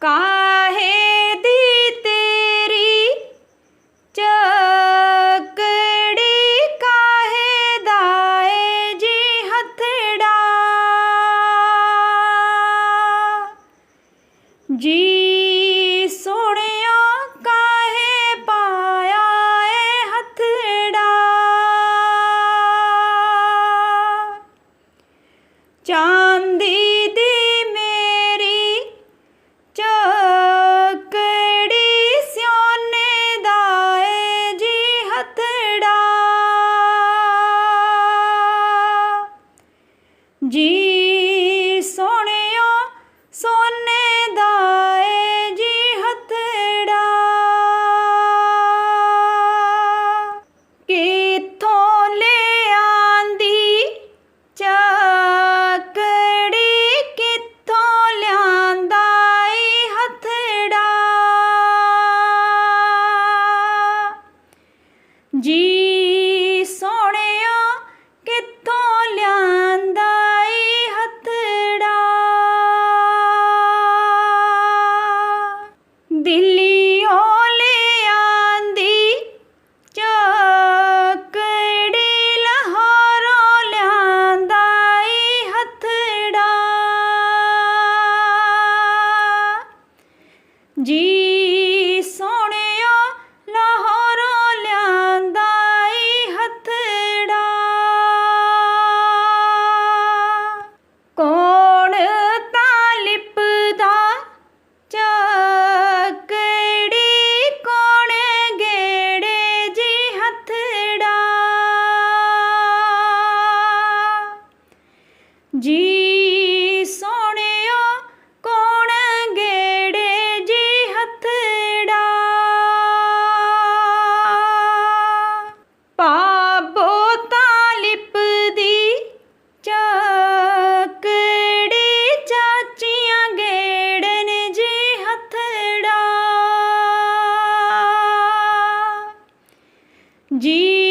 ਕਾਹੇ ਦੀ ਤੇਰੀ ਚੱਕੜੀ ਕਾਹੇ ਦਾ ਏ ਜੀ ਹੱਥੜਾ? ਜੀ ਸੋਹਣਿਆ ਕਾਹੇ ਪਾਇਆ ਏ ਹੱਥੜਾ? ਚਾਂਦੀ ਜੀ ਸੋਹਣਿਆ ਕਿੱਥੋਂ ਲਿਆਂਦਾ ਈ ਹੱਥੜਾ? ਦਿੱਲੀੋਂ ਲਿਆਂਦੀ ਚੱਕੜੀ ਲਾਹੌਰੋਂ ਲਿਆਂਦਾ ਈ ਹੱਥੜਾ। ਜੀ ਜੀ ਸੋਹਣਿਆ ਕੌਣ ਗੇੜੇ ਜੀ ਹੱਥੜਾ? ਪਾਬੋ ਤਾਲਿਪ ਦੀ ਚੱਕੜੀ, ਚਾਚੀਆਂ ਗੇੜਨ ਜੀ ਹੱਥੜਾ। ਜੀ